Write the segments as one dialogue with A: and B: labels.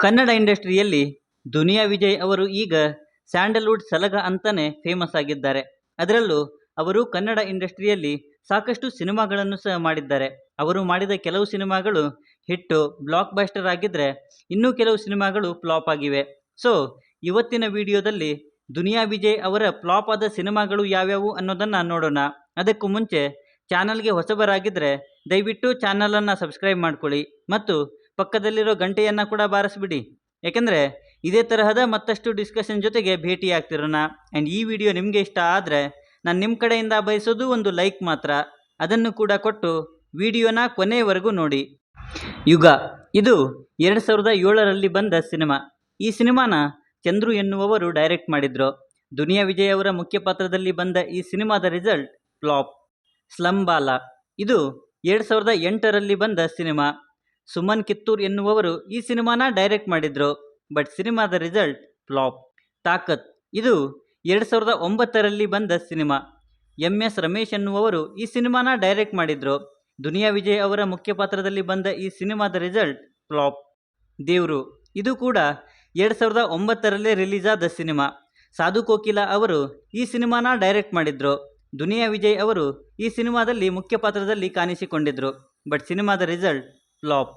A: ಕನ್ನಡ ಇಂಡಸ್ಟ್ರಿಯಲ್ಲಿ ದುನಿಯಾ ವಿಜಯ್ ಅವರು ಈಗ ಸ್ಯಾಂಡಲ್ವುಡ್ ಸಲಗ ಅಂತಾನೆ ಫೇಮಸ್ ಆಗಿದ್ದಾರೆ. ಅದರಲ್ಲೂ ಅವರು ಕನ್ನಡ ಇಂಡಸ್ಟ್ರಿಯಲ್ಲಿ ಸಾಕಷ್ಟು ಸಿನಿಮಾಗಳನ್ನು ಸಹ ಮಾಡಿದ್ದಾರೆ. ಅವರು ಮಾಡಿದ ಕೆಲವು ಸಿನಿಮಾಗಳು ಹಿಟ್ಟು ಬ್ಲಾಕ್ ಬಸ್ಟರ್ ಆಗಿದ್ದರೆ ಇನ್ನೂ ಕೆಲವು ಸಿನಿಮಾಗಳು ಫ್ಲಾಪ್ ಆಗಿವೆ. ಸೊ ಇವತ್ತಿನ ವಿಡಿಯೋದಲ್ಲಿ ದುನಿಯಾ ವಿಜಯ್ ಅವರ ಫ್ಲಾಪ್ ಆದ ಸಿನಿಮಾಗಳು ಯಾವ್ಯಾವು ಅನ್ನೋದನ್ನು ನೋಡೋಣ. ಅದಕ್ಕೂ ಮುಂಚೆ ಚಾನಲ್ಗೆ ಹೊಸಬರಾಗಿದ್ದರೆ ದಯವಿಟ್ಟು ಚಾನಲನ್ನು ಸಬ್ಸ್ಕ್ರೈಬ್ ಮಾಡ್ಕೊಳ್ಳಿ. ಮತ್ತು ಪಕ್ಕದಲ್ಲಿರೋ ಗಂಟೆಯನ್ನು ಕೂಡ ಬಾರಿಸ್ಬಿಡಿ. ಯಾಕೆಂದರೆ ಇದೇ ತರಹದ ಮತ್ತಷ್ಟು ಡಿಸ್ಕಷನ್ ಜೊತೆಗೆ ಭೇಟಿ ಆಗ್ತಿರೋಣ ಆ್ಯಂಡ್ ಈ ವಿಡಿಯೋ ನಿಮಗೆ ಇಷ್ಟ ಆದರೆ ನಾನು ನಿಮ್ಮ ಕಡೆಯಿಂದ ಬಯಸೋದು ಒಂದು ಲೈಕ್ ಮಾತ್ರ. ಅದನ್ನು ಕೂಡ ಕೊಟ್ಟು ವಿಡಿಯೋನ ಕೊನೆಯವರೆಗೂ ನೋಡಿ. ಯುಗ. ಇದು ಎರಡು ಸಾವಿರದ ಏಳರಲ್ಲಿ ಬಂದ ಸಿನಿಮಾ. ಈ ಸಿನಿಮಾನ ಚಂದ್ರು ಎನ್ನುವವರು ಡೈರೆಕ್ಟ್ ಮಾಡಿದ್ರು. ದುನಿಯಾ ವಿಜಯ್ ಅವರ ಮುಖ್ಯ ಪಾತ್ರದಲ್ಲಿ ಬಂದ ಈ ಸಿನಿಮಾದ ರಿಸಲ್ಟ್ ಫ್ಲಾಪ್ ಸ್ಲಂಬಾಲ. ಇದು ಎರಡು ಸಾವಿರದ ಎಂಟರಲ್ಲಿ ಬಂದ ಸಿನಿಮಾ. ಸುಮನ್ ಕಿತ್ತೂರ್ ಎನ್ನುವವರು ಈ ಸಿನಿಮಾನ ಡೈರೆಕ್ಟ್ ಮಾಡಿದ್ರು ಬಟ್ ಸಿನಿಮಾದ ರಿಸಲ್ಟ್ ಫ್ಲಾಪ್ ತಾಕತ್. ಇದು ಎರಡು ಸಾವಿರದ ಒಂಬತ್ತರಲ್ಲಿ ಬಂದ ಸಿನಿಮಾ. ಎಂ ಎಸ್ ರಮೇಶ್ ಎನ್ನುವವರು ಈ ಸಿನಿಮಾನ ಡೈರೆಕ್ಟ್ ಮಾಡಿದ್ರು. ದುನಿಯಾ ವಿಜಯ್ ಅವರ ಮುಖ್ಯ ಪಾತ್ರದಲ್ಲಿ ಬಂದ ಈ ಸಿನಿಮಾದ ರಿಸಲ್ಟ್ ಫ್ಲಾಪ್ ದೇವ್ರು. ಇದು ಕೂಡ ಎರಡು ಸಾವಿರದ ಒಂಬತ್ತರಲ್ಲೇ ರಿಲೀಸ್ ಆದ ಸಿನಿಮಾ. ಸಾಧು ಕೋಕಿಲಾ ಅವರು ಈ ಸಿನಿಮಾನ ಡೈರೆಕ್ಟ್ ಮಾಡಿದ್ರು. ದುನಿಯಾ ವಿಜಯ್ ಅವರು ಈ ಸಿನಿಮಾದಲ್ಲಿ ಮುಖ್ಯ ಪಾತ್ರದಲ್ಲಿ ಕಾಣಿಸಿಕೊಂಡಿದ್ರು ಬಟ್ ಸಿನಿಮಾದ result flop.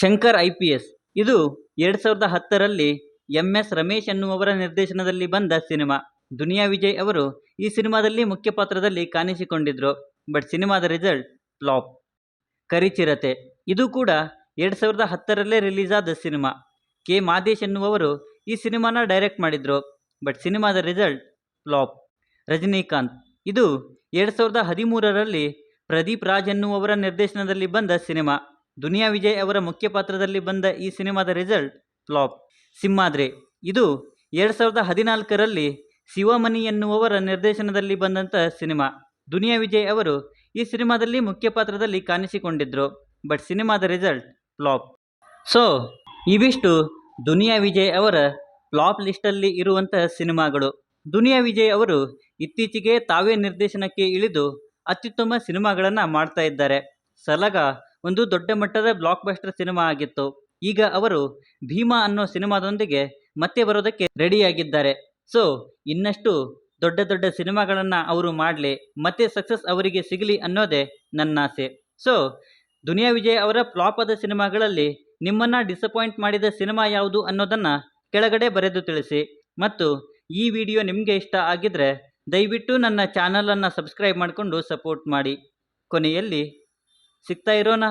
A: Shankar I P S. ಇದು ಎರಡು ಸಾವಿರದ ಹತ್ತರಲ್ಲಿ ಎಂ ಎಸ್ ರಮೇಶ್ ಎನ್ನುವವರ ನಿರ್ದೇಶನದಲ್ಲಿ ಬಂದ ಸಿನಿಮಾ. ದುನಿಯಾ ವಿಜಯ್ ಅವರು ಈ ಸಿನಿಮಾದಲ್ಲಿ ಮುಖ್ಯ ಪಾತ್ರದಲ್ಲಿ ಕಾಣಿಸಿಕೊಂಡಿದ್ರು, ಬಟ್ ಸಿನಿಮಾದ ರಿಸಲ್ಟ್ ಫ್ಲಾಪ್. ಕರಿಚಿರತೆ. ಇದು ಕೂಡ ಎರಡು ಸಾವಿರದ ಹತ್ತರಲ್ಲೇ ರಿಲೀಸ್ ಆದ ಸಿನಿಮಾ. ಕೆ ಮಾದೇಶ್ ಎನ್ನುವವರು ಈ ಸಿನಿಮಾನ ಡೈರೆಕ್ಟ್ ಮಾಡಿದ್ರು, ಬಟ್ ಸಿನಿಮಾದ ರಿಸಲ್ಟ್ ಫ್ಲಾಪ್. ರಜನಿಕಾಂತ್. ಇದು ಎರಡು ಸಾವಿರದ ಹದಿಮೂರರಲ್ಲಿ ಪ್ರದೀಪ್ ರಾಜ್ ಎನ್ನುವವರ ನಿರ್ದೇಶನದಲ್ಲಿ ಬಂದ ಸಿನಿಮಾ. ದುನಿಯಾ ವಿಜಯ್ ಅವರ ಮುಖ್ಯ ಪಾತ್ರದಲ್ಲಿ ಬಂದ ಈ ಸಿನಿಮಾದ ರಿಸಲ್ಟ್ ಫ್ಲಾಪ್. ಸಿಂಹಾದ್ರೆ. ಇದು ಎರಡು ಸಾವಿರದ ಹದಿನಾಲ್ಕರಲ್ಲಿ ಶಿವಮಣಿ ಎನ್ನುವವರ ನಿರ್ದೇಶನದಲ್ಲಿ ಬಂದಂಥ ಸಿನಿಮಾ. ದುನಿಯಾ ವಿಜಯ್ ಅವರು ಈ ಸಿನಿಮಾದಲ್ಲಿ ಮುಖ್ಯ ಪಾತ್ರದಲ್ಲಿ ಕಾಣಿಸಿಕೊಂಡಿದ್ದರು ಬಟ್ ಸಿನಿಮಾದ ರಿಸಲ್ಟ್ ಫ್ಲಾಪ್. ಸೊ, ಇವಿಷ್ಟು ದುನಿಯಾ ವಿಜಯ್ ಅವರ ಫ್ಲಾಪ್ ಲಿಸ್ಟಲ್ಲಿ ಇರುವಂತಹ ಸಿನಿಮಾಗಳು. ದುನಿಯಾ ವಿಜಯ್ ಅವರು ಇತ್ತೀಚೆಗೆ ತಾವೇ ನಿರ್ದೇಶನಕ್ಕೆ ಇಳಿದು ಅತ್ಯುತ್ತಮ ಸಿನಿಮಾಗಳನ್ನು ಮಾಡ್ತಾ ಇದ್ದಾರೆ. ಸಲಗ ಒಂದು ದೊಡ್ಡ ಮಟ್ಟದ ಬ್ಲಾಕ್ ಬಸ್ಟರ್ ಸಿನಿಮಾ ಆಗಿತ್ತು. ಈಗ ಅವರು ಭೀಮಾ ಅನ್ನೋ ಸಿನಿಮಾದೊಂದಿಗೆ ಮತ್ತೆ ಬರೋದಕ್ಕೆ ರೆಡಿಯಾಗಿದ್ದಾರೆ ಸೊ ಇನ್ನಷ್ಟು ದೊಡ್ಡ ದೊಡ್ಡ ಸಿನಿಮಾಗಳನ್ನು ಅವರು ಮಾಡಲಿ, ಮತ್ತೆ ಸಕ್ಸಸ್ ಅವರಿಗೆ ಸಿಗಲಿ ಅನ್ನೋದೇ ನನ್ನ ಆಸೆ. ಸೊ ದುನಿಯಾ ವಿಜಯ್ ಅವರ ಫ್ಲಾಪ್ ಆದ ಸಿನಿಮಾಗಳಲ್ಲಿ ನಿಮ್ಮನ್ನು ಡಿಸಪಾಯಿಂಟ್ ಮಾಡಿದ ಸಿನಿಮಾ ಯಾವುದು ಅನ್ನೋದನ್ನು ಕೆಳಗಡೆ ಬರೆದು ತಿಳಿಸಿ. ಮತ್ತು ಈ ವಿಡಿಯೋ ನಿಮಗೆ ಇಷ್ಟ ಆಗಿದ್ದರೆ ದಯವಿಟ್ಟು ನನ್ನ ಚಾನಲನ್ನು ಸಬ್ಸ್ಕ್ರೈಬ್ ಮಾಡಿಕೊಂಡು ಸಪೋರ್ಟ್ ಮಾಡಿ. ಕೊನೆಯಲ್ಲಿ ಸಿಗ್ತಾ ಇರೋಣ